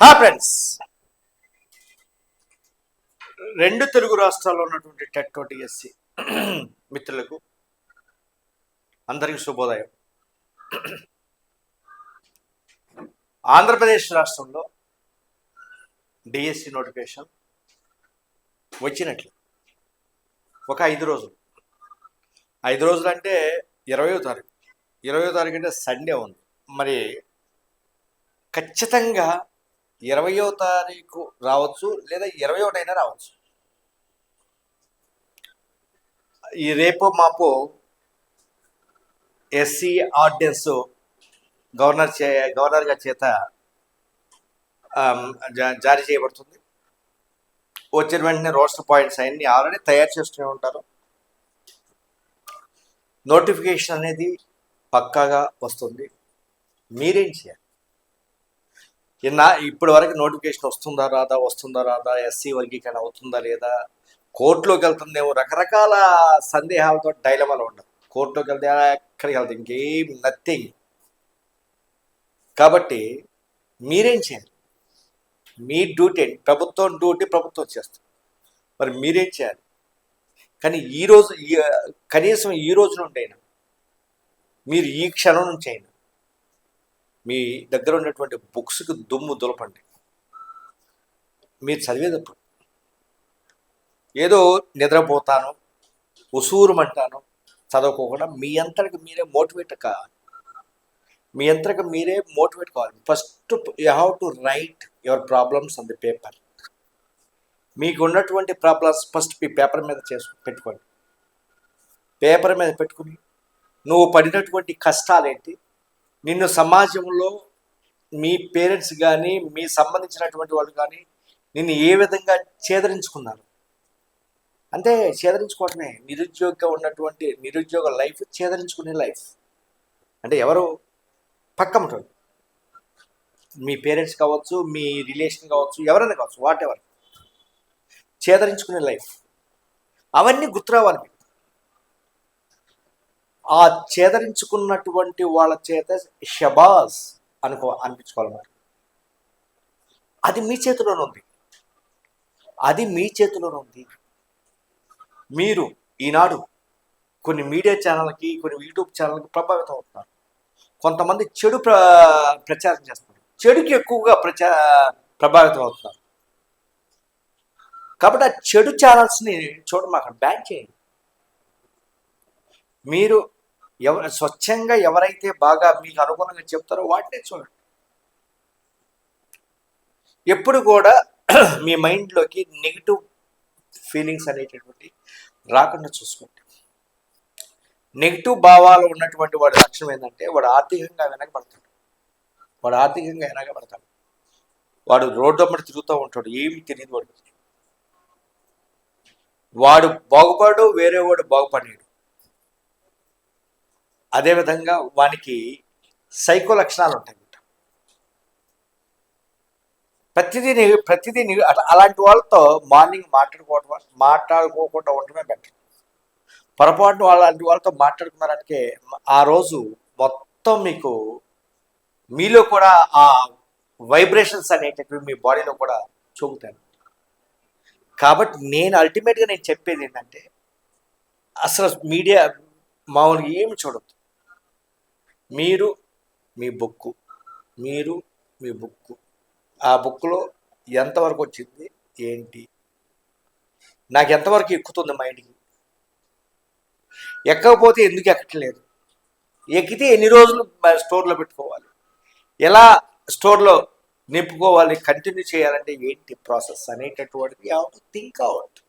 హా ఫ్రెండ్స్ రెండు తెలుగు రాష్ట్రాల్లో ఉన్నటువంటి టెట్ డిఎస్సి మిత్రులకు అందరికీ శుభోదయం. ఆంధ్రప్రదేశ్ రాష్ట్రంలో డిఎస్సి నోటిఫికేషన్ వచ్చినట్లు. ఒక ఐదు రోజులు. ఐదు రోజులు అంటే ఇరవయో తారీఖు. ఇరవయో తారీఖు అంటే సండే ఉంది. మరి ఖచ్చితంగా ఇరవయో తారీఖు రావచ్చు లేదా ఇరవై ఒకటైనా రావచ్చు. ఈ రేపు మాపు ఎస్సీ ఆర్డినెన్స్ గవర్నర్ చే గవర్నర్ గారి చేత జా- జారీ చేయబడుతుంది. వచ్చిన వెంటనే రోస్టర్ పాయింట్స్ అన్ని ఆల్రెడీ తయారు చేస్తూనే ఉంటారు. నోటిఫికేషన్ అనేది పక్కాగా వస్తుంది. మీరేం చేయాలి? ఇన్నా ఇప్పటి వరకు నోటిఫికేషన్ వస్తుందా రాదా వస్తుందా రాదా ఎస్సీ వర్గీకరణ అవుతుందా లేదా? కోర్టులోకి వెళ్తుందేమో రకరకాల సందేహాలతో డైలమాలు ఉండదు. కోర్టులోకి వెళ్తే ఎక్కడికి వెళ్తే ఇంకేం నథింగ్. కాబట్టి మీరేం చేయాలి? మీ డ్యూటీ ఏంటి? ప్రభుత్వం డ్యూటీ ప్రభుత్వం చేస్తుంది. మరి మీరేం చేయాలి? కానీ ఈ రోజు ఈ- కనీసం ఈ రోజు నుండి అయినా మీరు ఈ క్షణం నుంచి అయినా మీ దగ్గర ఉన్నటువంటి బుక్స్కి దుమ్ము దులపండి. మీరు చదివేటప్పుడు ఏదో నిద్రపోతాను ఉసూరుమంటాను చదవకోకుండా మీ అంతటికి మీరే మోటివేట్ కావాలి మీ అంతటికి మీరే మోటివేట్ కావాలి. First you have to write your problems on the paper. మీకు ఉన్నటువంటి ప్రాబ్లమ్స్ ఫస్ట్ మీ పేపర్ మీద చేసు పెట్టుకోండి. పేపర్ మీద పెట్టుకుని నువ్వు పడినటువంటి కష్టాలేంటి? నిన్ను సమాజంలో మీ పేరెంట్స్ కానీ మీ సంబంధించినటువంటి వాళ్ళు కానీ నిన్ను ఏ విధంగా ఛేదరించుకున్నారు అంటే ఛేదరించుకోవటమే నిరుద్యోగంగా ఉన్నటువంటి నిరుద్యోగ లైఫ్ ఛేదరించుకునే లైఫ్. అంటే ఎవరు? పక్కమటోళ్ళు. మీ పేరెంట్స్ కావచ్చు మీ రిలేషన్ కావచ్చు ఎవరైనా కావచ్చు వాట్ ఎవర్ ఛేదరించుకునే లైఫ్. అవన్నీ గుర్తురావాలి మీకు. ఆ చేదరించుకున్నటువంటి వాళ్ళ చేత షబాజ్ అనుకో అనిపించుకోవాలన్నమాట. అది మీ చేతిలోనే ఉంది. అది మీ చేతిలోనే ఉంది. మీరు ఈనాడు కొన్ని మీడియా ఛానల్కి కొన్ని యూట్యూబ్ ఛానల్కి ప్రభావితం అవుతున్నారు. కొంతమంది చెడు ప్ర ప్రచారం చేస్తున్నారు. చెడుకి ఎక్కువగా ప్రచా ప్రభావితం అవుతున్నారు. కాబట్టి ఆ చెడు ఛానల్స్ని చూడడం అక్కడ బ్యాన్ చేయండి. మీరు ఎవ స్వచ్ఛంగా ఎవరైతే బాగా మీకు అనుగుణంగా చెప్తారో వాటినే చూడండి. ఎప్పుడు కూడా మీ మైండ్లోకి నెగిటివ్ ఫీలింగ్స్ అనేటటువంటి రాకుండా చూసుకోండి. నెగిటివ్ భావాలు ఉన్నటువంటి వాడి లక్షణం ఏంటంటే వాడు ఆర్థికంగా వెనకబడతాడు. వాడు ఆర్థికంగా వెనకబడతాడు. వాడు రోడ్డు అమ్మడి తిరుగుతూ ఉంటాడు. ఏమి తెలియదు వాడు వాడు బాగుపడు వేరే వాడు బాగుపడేడు అదేవిధంగా వానికి సైకో లక్షణాలు ఉంటాయి. ప్రతిదీ నెగ- ప్రతిదీ అట్లా- అలాంటి వాళ్ళతో మార్నింగ్ మాట్లాడుకోవడం మాట్లాడుకోకుండా ఉండటమే బెటర్. పొరపాటున అలాంటి వాళ్ళతో మాట్లాడుకున్నారంటే ఆ రోజు మొత్తం మీకు మీలో కూడా ఆ వైబ్రేషన్స్ అనేటటువంటి మీ బాడీలో కూడా చూపుతాను కాబట్టి నేను అల్టిమేట్గా నేను చెప్పేది ఏంటంటే అసలు మీడియా మామూలుగా ఏమి చూడద్దు. మీరు మీ బుక్కు. మీరు మీ బుక్కు. ఆ బుక్లో ఎంతవరకు వచ్చింది? ఏంటి? నాకు ఎంతవరకు ఎక్కుతుంది మైండ్కి ఎక్కకపోతే ఎందుకు ఎక్కట్లేదు? ఎక్కితే ఎన్ని రోజులు స్టోర్లో పెట్టుకోవాలి? ఎలా స్టోర్లో నింపుకోవాలి? కంటిన్యూ చేయాలంటే ఏంటి ప్రాసెస్ అనేటటువంటిది థింక్ అవుట్.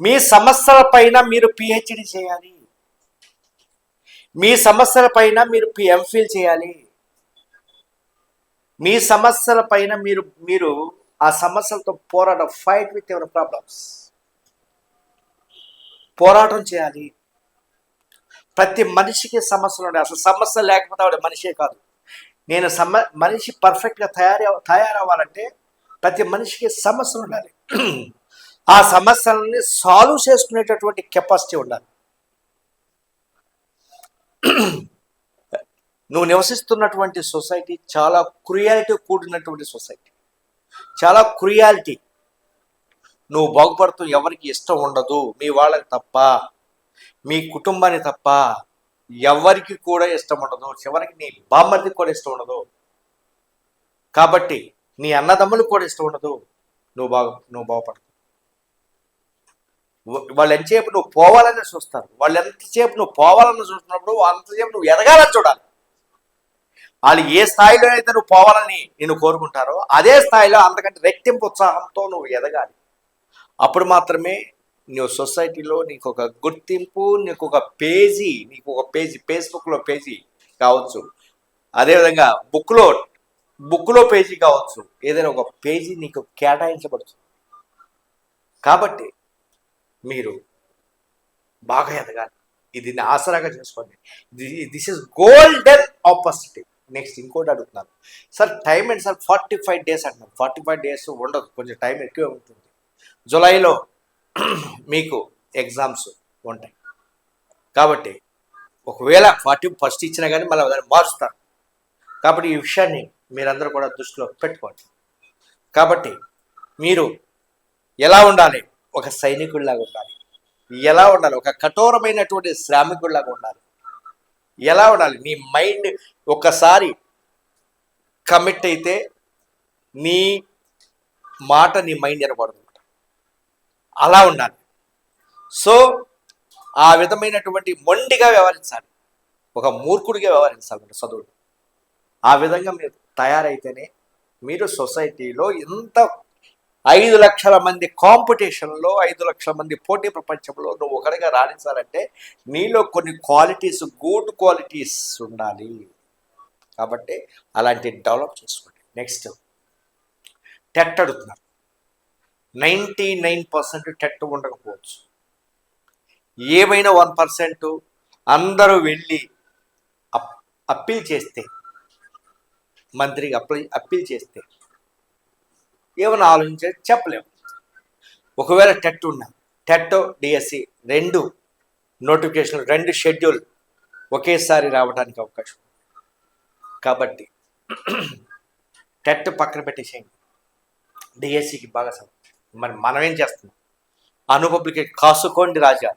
మీ సమస్యల పైన మీరు పిహెచ్డి చేయాలి. మీ సమస్యల పైన మీరు ఎంఫిల్ చేయాలి. మీ సమస్యల పైన మీరు మీరు ఆ సమస్యలతో పోరాటం ఫైట్ విత్ యువర్ ప్రాబ్లమ్స్ పోరాటం చేయాలి. ప్రతి మనిషికి సమస్యలు ఉన్నాయి. అసలు సమస్య లేకపోతే ఆవిడ మనిషే కాదు. నేను సమ మనిషి పర్ఫెక్ట్గా తయారు తయారవ్వాలంటే ప్రతి మనిషికి సమస్యలు ఉండాలి. ఆ సమస్యలని సాల్వ్ చేసుకునేటటువంటి కెపాసిటీ ఉండాలి. నువ్వు నివసిస్తున్నటువంటి సొసైటీ చాలా క్రుయాలిటీ కూడినటువంటి సొసైటీ. చాలా క్రుయాలిటీ. నువ్వు బాగుపడుతూ ఎవరికి ఇష్టం ఉండదు. మీ వాళ్ళకి తప్ప. మీ కుటుంబానికి తప్ప. ఎవరికి కూడా ఇష్టం ఉండదు. చివరికి నీ బామ్మర్దికి కూడా ఇష్టం ఉండదు. కాబట్టి నీ అన్నదమ్ములకు కూడా ఇష్టం ఉండదు. నువ్వు బాగు నువ్వు బాగుపడతావు వాళ్ళు ఎంతసేపు నువ్వు పోవాలని చూస్తారు. వాళ్ళు ఎంతసేపు నువ్వు పోవాలని చూస్తున్నప్పుడు అంతసేపు నువ్వు ఎదగాలని చూడాలి. వాళ్ళు ఏ స్థాయిలో అయితే నువ్వు పోవాలని నేను కోరుకుంటారో అదే స్థాయిలో అంతకంటే రెట్టింపు ఉత్సాహంతో నువ్వు ఎదగాలి. అప్పుడు మాత్రమే నువ్వు సొసైటీలో నీకు ఒక గుర్తింపు నీకు ఒక పేజీ నీకు ఒక పేజీ ఫేస్బుక్లో పేజీ కావచ్చు. అదేవిధంగా బుక్లో బుక్లో పేజీ కావచ్చు. ఏదైనా ఒక పేజీ నీకు కేటాయించబడుతుంది. కాబట్టి మీరు బాగా ఎదగాలి. ఇది ఆసరాగా చేసుకోండి. This is golden opportunity. Next ఇంకోటి అడుగుతున్నాను. సార్ టైం ఏంటి సార్? ఫార్టీ ఫైవ్ డేస్ అంటున్నాను ఫార్టీ ఫైవ్ డేస్ ఉండదు. కొంచెం టైం ఎక్కువ ఉంటుంది. జూలైలో మీకు ఎగ్జామ్స్ ఉంటాయి. కాబట్టి ఒకవేళ ఫార్టీ ఫస్ట్ ఇచ్చినా కానీ మళ్ళీ దాన్ని మారుస్తారు. కాబట్టి ఈ విషయాన్ని మీరందరూ కూడా దృష్టిలో పెట్టుకోండి. కాబట్టి మీరు ఎలా ఉండాలి? ఒక సైనికుడిలాగా ఉండాలి. ఎలా ఉండాలి? ఒక కఠోరమైనటువంటి శ్రామికుడిలాగా ఉండాలి. ఎలా ఉండాలి? నీ మైండ్ ఒకసారి కమిట్ అయితే నీ మాట నీ మైండ్ ఎనబడదు. అలా ఉండాలి. సో ఆ విధమైనటువంటి మొండిగా వ్యవహరించాలి. ఒక మూర్ఖుడిగా వ్యవహరించాలి చదువుడు ఆ విధంగా మీరు తయారైతేనే మీరు సొసైటీలో ఎంత ఐదు లక్షల మంది కాంపిటీషన్లో ఐదు లక్షల మంది పోటీ ప్రపంచంలో నువ్వు ఒకరిగా రాణించాలంటే నీలో కొన్ని క్వాలిటీస్ గుడ్ క్వాలిటీస్ ఉండాలి. కాబట్టి అలాంటి డెవలప్ చేసుకోండి. నెక్స్ట్ టెట్ అడుగుతున్నారు. నైంటీ నైన్ పర్సెంట్ టెట్ ఉండకపోవచ్చు. ఏమైనా వన్ పర్సెంట్ అందరూ వెళ్ళి అప్ అప్పీల్ చేస్తే మంత్రికి అప్లై అప్పీల్ చేస్తే ఏమైనా ఆలోచించే చెప్పలేము. ఒకవేళ టెట్ ఉన్నా టెట్ డిఎస్సి రెండు నోటిఫికేషన్ రెండు షెడ్యూల్ ఒకేసారి రావడానికి అవకాశం కాబట్టి టెట్ పక్కన పెట్టేసేయండి. డిఎస్సికి బాగా సమయం మరి మనం ఏం చేస్తున్నాం? అను పబ్లికేషన్ కాసుకోండి రాజా.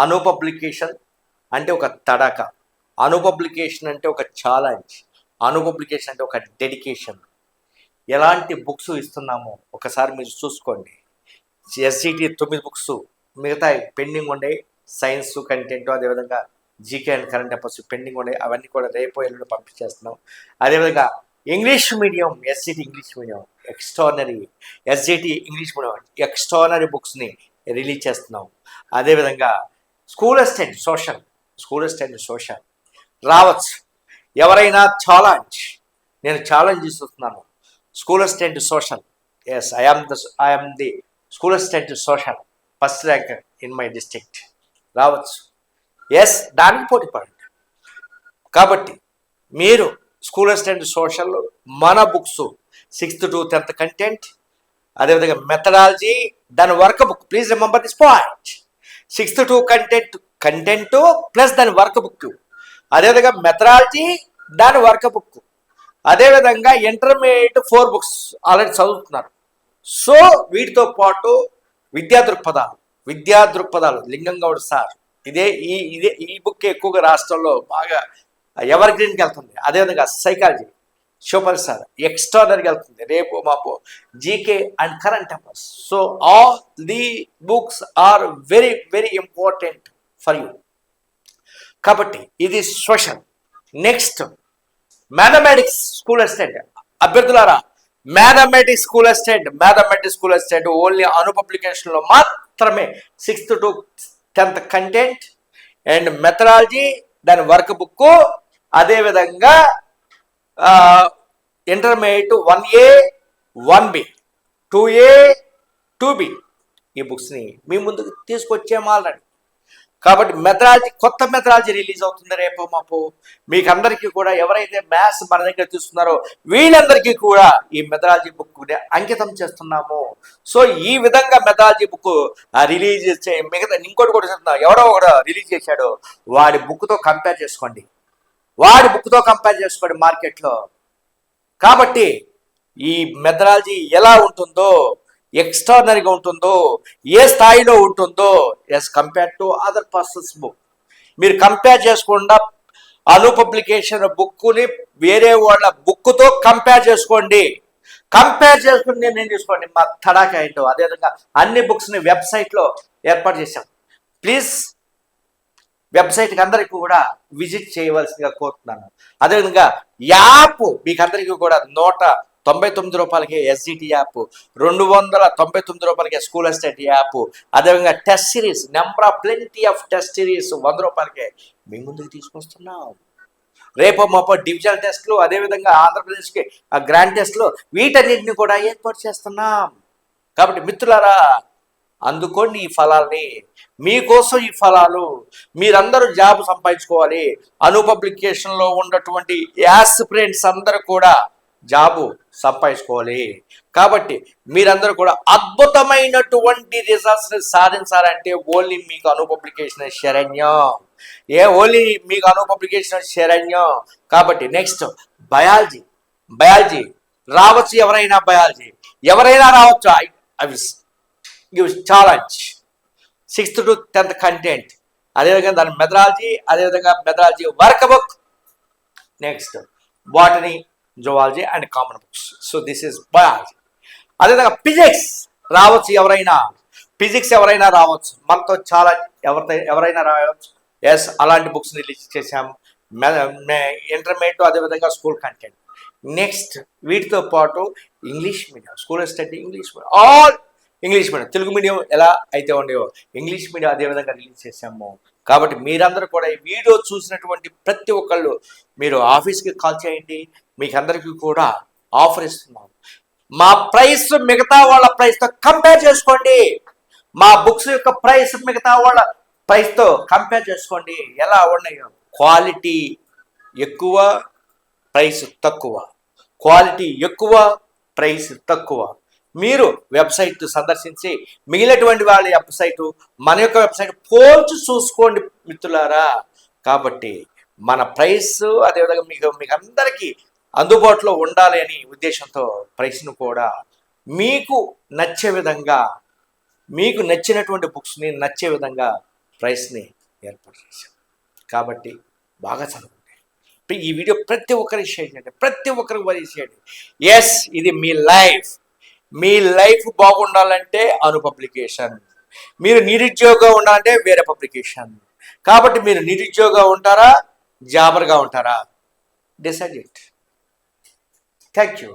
అను పబ్లికేషన్ అంటే ఒక తడక. అను పబ్లికేషన్ అంటే ఒక ఛాలెంజ్. అను పబ్లికేషన్ అంటే ఒక డెడికేషన్. ఎలాంటి బుక్స్ ఇస్తున్నామో ఒకసారి మీరు చూసుకోండి. ఎస్జిటి తొమ్మిది బుక్స్ మిగతా పెండింగ్ ఉండే సైన్స్ కంటెంట్ అదేవిధంగా GK and current affairs pending ఉండే అవన్నీ కూడా రేపు ఎల్లుండి పంపించేస్తున్నాం. అదేవిధంగా English medium SGT English medium extraordinary SGT English medium extraordinary బుక్స్ని release చేస్తున్నాం. అదేవిధంగా school assistant social school assistant social రావచ్చు. ఎవరైనా ఛాలెంజ్ నేను ఛాలెంజ్ చేస్తున్నాను school assistant social yes I'm the I'm the school assistant social first rank in my district రావచ్చు yes దానికి పోటీ పడండి. కాబట్టి మీరు స్కూల్ అసిస్టెంట్ సోషల్ మన books sixth to tenth content అదేవిధంగా మెథడాలజీ దాని workbook please remember this point sixth to content content plus దాని వర్క్ బుక్ అదేవిధంగా మెథడాలజీ దాని వర్క్ బుక్ అదేవిధంగా ఇంటర్మీడియట్ ఫోర్ బుక్స్ ఆల్రెడీ చదువుతున్నారు. సో వీటితో పాటు విద్యా దృక్పథాలు విద్యా దృక్పథాలు లింగంగౌడ్ సార్ ఇదే ఈ ఇదే ఈ బుక్ ఎక్కువగా రాష్ట్రంలో బాగా ఎవర్ గ్రీన్కి వెళ్తుంది అదేవిధంగా సైకాలజీ సూపర్ సార్ ఎక్స్ట్రానరీకి వెళ్తుంది. రేపు మాపు GK and current affairs. So all the books are very very important for you. కాబట్టి ఇది social next mathematics school assistant అభ్యర్థులారా mathematics school assistant mathematics school assistant only Anu పబ్లికేషన్లో మాత్రమే sixth to tenth content and methodology దాని work book అదేవిధంగా intermediate one A one B two A two B ఈ బుక్స్ని మీ ముందుకు తీసుకొచ్చాము already కాబట్టి methodology కొత్త methodology release అవుతుంది రేపు మాపు. మీకు అందరికీ కూడా ఎవరైతే మ్యాథ్స్ మన దగ్గర చూస్తున్నారో వీళ్ళందరికీ కూడా ఈ మెథడాలజీ బుక్ అంకితం చేస్తున్నాము. సో ఈ విధంగా మెథడాలజీ బుక్ రిలీజ్ చే మిగతా ఇంకోటి కూడా చెప్తున్నా ఎవడో ఒకడు రిలీజ్ చేశాడో. వాడి బుక్తో కంపేర్ చేసుకోండి. వాడి బుక్తో కంపేర్ చేసుకోండి మార్కెట్లో. కాబట్టి ఈ మెథడాలజీ ఎలా ఉంటుందో ఎక్స్ట్రానరీగా ఉంటుందో ఏ స్థాయిలో ఉంటుందో as compare to other persons book మీరు కంపేర్ చేసుకుండా అను పబ్లికేషన్ బుక్ని వేరే వాళ్ళ బుక్తో కంపేర్ చేసుకోండి. కంపేర్ చేసుకుని నేను ఏం చేసుకోండి? మా తడాక ఏంటో. అదేవిధంగా అన్ని బుక్స్ని వెబ్సైట్లో ఏర్పాటు చేశాం. ప్లీజ్ వెబ్సైట్కి అందరికీ కూడా విజిట్ చేయవలసిందిగా కోరుతున్నాను. అదేవిధంగా యాప్ మీకు అందరికీ కూడా నూట తొంభై తొమ్మిది రూపాయలకి ఎస్జిటి యాప్ రెండు వందల తొంభై తొమ్మిది రూపాయలకి స్కూల్ ఎస్టేట్ యాప్ అదేవిధంగా test series number of plenty of test series వంద రూపాయలకే మీ ముందుకు తీసుకొస్తున్నాం. రేపు మాపో డివిజనల్ టెస్ట్లు అదేవిధంగా ఆంధ్రప్రదేశ్కి ఆ గ్రాండ్ టెస్ట్లు వీటన్నిటిని కూడా ఏర్పాటు చేస్తున్నాం. కాబట్టి మిత్రులారా అందుకోండి ఈ ఫలాల్ని. మీకోసం ఈ ఫలాలు. మీరందరూ జాబ్ సంపాదించుకోవాలి. అను పబ్లికేషన్లో ఉన్నటువంటి యాస్పిరెంట్స్ అందరూ కూడా జాబు సంపాదించుకోవాలి. కాబట్టి మీరందరూ కూడా అద్భుతమైనటువంటి రిజల్ట్స్ని సాధించాలంటే ఓన్లీ మీకు అను పబ్లికేషన్ శరణ్యం. ఏ ఓన్లీ మీకు అను పబ్లికేషన్ శరణ్యం. కాబట్టి నెక్స్ట్ బయాలజీ. బయాలజీ. రావచ్చు ఎవరైనా బయాలజీ. ఎవరైనా రావచ్చు అవి gives challenge sixth to tenth content అదేవిధంగా దాని మెథడాలజీ అదేవిధంగా methodology workbook next botany zoology and common books. So this is biology. అదేవిధంగా ఫిజిక్స్ రావచ్చు ఎవరైనా. ఫిజిక్స్ ఎవరైనా రావచ్చు. మనతో చాలా ఎవరితో ఎవరైనా రావచ్చు ఎస్ అలాంటి బుక్స్ రిలీజ్ చేశాం. ఇంటర్మీడియట్ అదేవిధంగా స్కూల్ కంటెంట్. నెక్స్ట్ వీటితో పాటు English medium. School study English medium. All English medium. Telugu medium ఎలా అయితే ఉండేవో ఇంగ్లీష్ మీడియం అదే విధంగా రిలీజ్ చేసాము కాబట్టి మీరందరూ కూడా ఈ వీడియో చూసినటువంటి ప్రతి ఒక్కళ్ళు మీరు ఆఫీస్కి కాల్ చేయండి. మీకు అందరికీ కూడా ఆఫర్ ఇస్తున్నాం మా ప్రైస్ మిగతా వాళ్ళ ప్రైస్తో కంపేర్ చేసుకోండి. మా బుక్స్ యొక్క ప్రైస్ మిగతా వాళ్ళ ప్రైస్తో కంపేర్ చేసుకోండి. ఎలా ఉన్నాయో. క్వాలిటీ ఎక్కువ ప్రైస్ తక్కువ. క్వాలిటీ ఎక్కువ ప్రైస్ తక్కువ. మీరు వెబ్సైట్ సందర్శించి మిగిలినటువంటి వాళ్ళ వెబ్సైట్ మన యొక్క వెబ్సైట్ పోల్చి చూసుకోండి మిత్రులారా. కాబట్టి మన ప్రైస్ అదేవిధంగా మీకు మీకు అందరికీ అందుబాటులో ఉండాలి అని ఉద్దేశంతో ప్రైస్ను కూడా మీకు నచ్చే విధంగా మీకు నచ్చినటువంటి బుక్స్ని నచ్చే విధంగా ప్రైస్ని ఏర్పాటు చేశాం కాబట్టి బాగా చదువుకుంటాయి ఈ వీడియో ప్రతి ఒక్కరికి షేర్ చేయండి. ప్రతి ఒక్కరికి వరి చేయండి. ఎస్ ఇది మీ లైఫ్. మీ లైఫ్ బాగుండాలంటే అను పబ్లికేషన్ మీరు నిరుద్యోగం ఉండాలంటే వేరే పబ్లికేషన్. కాబట్టి మీరు నిరుద్యోగం ఉంటారా? జాబర్గా ఉంటారా? Decide it thank you